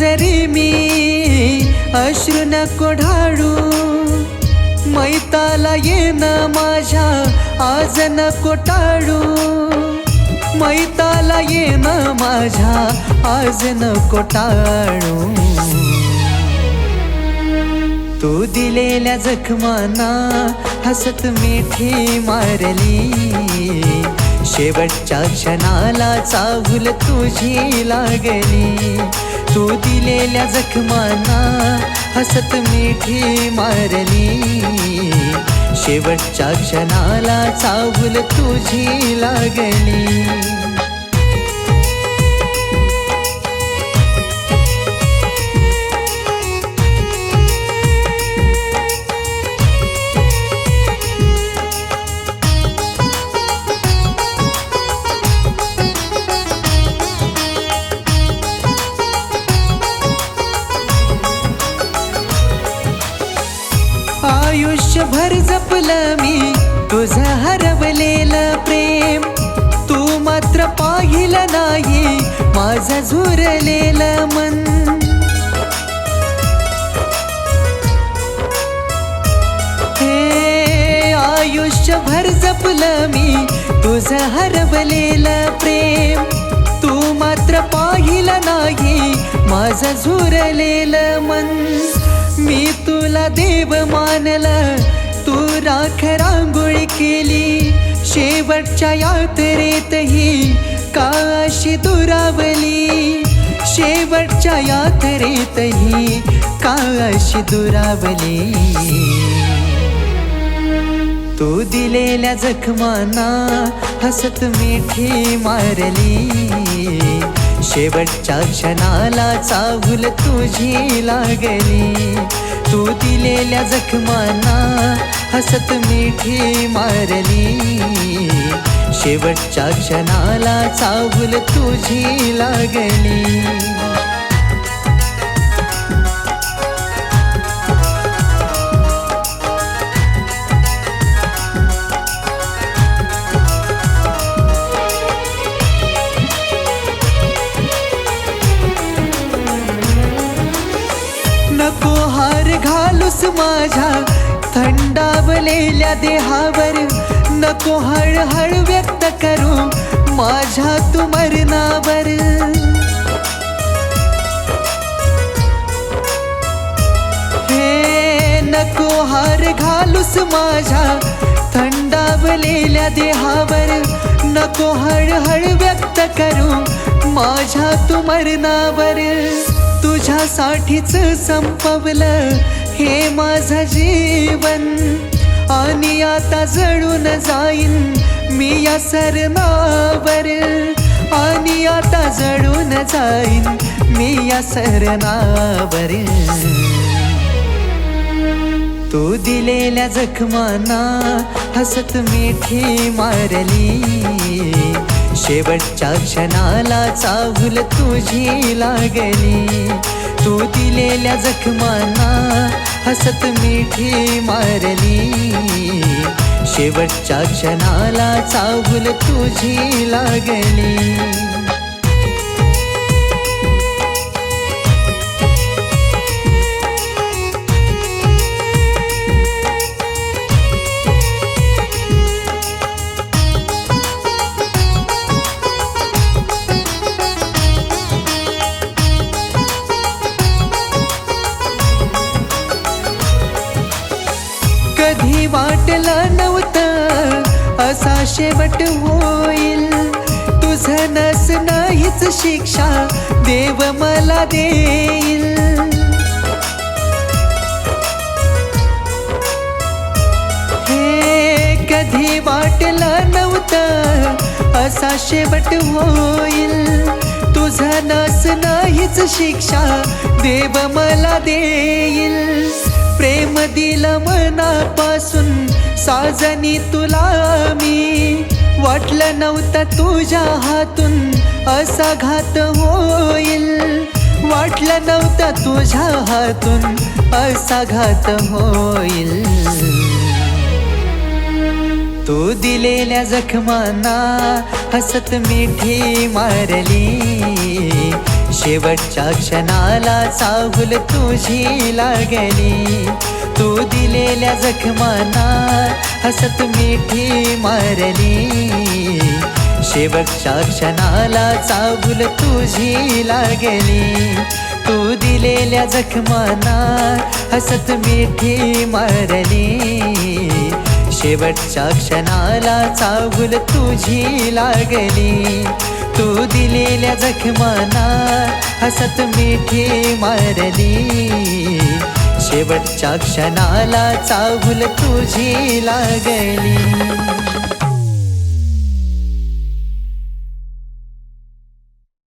जरी मी अश्रू नको ढाळू मैताला ये ना माझ्या आज नको टाळू मैताला ये ना माझ्या आज नको टाळू तू दिलेल्या जखमाना हसत मिठी मारली. शेवटच्या क्षणाला चाहूल तुझी लागली. तू दिलेल्या जखमांना हसत मिठी मारली. शेवटच्या क्षणाला चाहूल तुझी लागली. आयुष्यभर जपलं मी. तुझं हरवलेलं प्रेम तू मात्र पाहिलं नाही. माझं झुरलेलं मन. हे आयुष्यभर जपलं मी. तुझं हरवलेलं प्रेम तू मात्र पाहिलं नाही. माझं झुरलेलं मन. तुला देव मानलं. तू राख रांगोळी केली शेवटच्या यात्रेतही काशी दुरावली. शेवटच्या यात्रेतही काशी दुरावली. तू दिलेल्या जखमांना हसत मिठी मारली. शेवटच्या क्षणाला चाहूल तुझी लागली. तू दिलेल्या जखमांना हसत मिठी मारली. शेवटच्या क्षणाला चावल तुझी लागली. घालूस माझ्या थंडावलेल्या देहावर नको हळहळ व्यक्त करू माझ्या तू मरणावर हे नको हार घालूस माझ्या थंडावलेल्या देहावर नको हळहळ व्यक्त करू माझ्या तू मरणावर तुझ्यासाठीच संपवलं हे माझं जीवन. आणि आता जळून जाईन मी या सरणावर आणि आता जळून जाईन मी या सरणावर तू दिलेल्या जखमांना हसत मिठी मारली. शेवटच्या क्षणाला चाहूल तुझी लागली. तू दिलेल्या जखमांना हसत मिठी मारली. शेवटच्या क्षणाला चाहूल तुझी लागली. वाटलं नव्हतं. असा शेवट होईल. तुझं नस नाहीच शिक्षा देव मला देईल. हे कधी वाटलं नव्हतं. असा शेवट होईल. तुझं नस नाहीच शिक्षा देव मला देईल. प्रेम दिलं मनापासून साजनी तुला मी. वाटलं नव्हतं तुझ्या हातून असा घात होईल. वाटलं नव्हतं तुझ्या हातून असा घात होईल. तू दिलेल्या जखमांना हसत मिठी मारली. शेवटच्या क्षणाला चाहुल तुझी लागली. तू दिलेल्या जखमांना हसत मिठी मारली. शेवटच्या क्षणाला चाहुल तुझी लागली. तू दिलेल्या जखमांना हसत मिठी मारली. शेवटच्या क्षणाला चाहुल तुझी लागली. तू दिलेल्या जखमाना हसत मिठी मारली. शेवटच्या क्षणाला चाहुल तुझी लागली.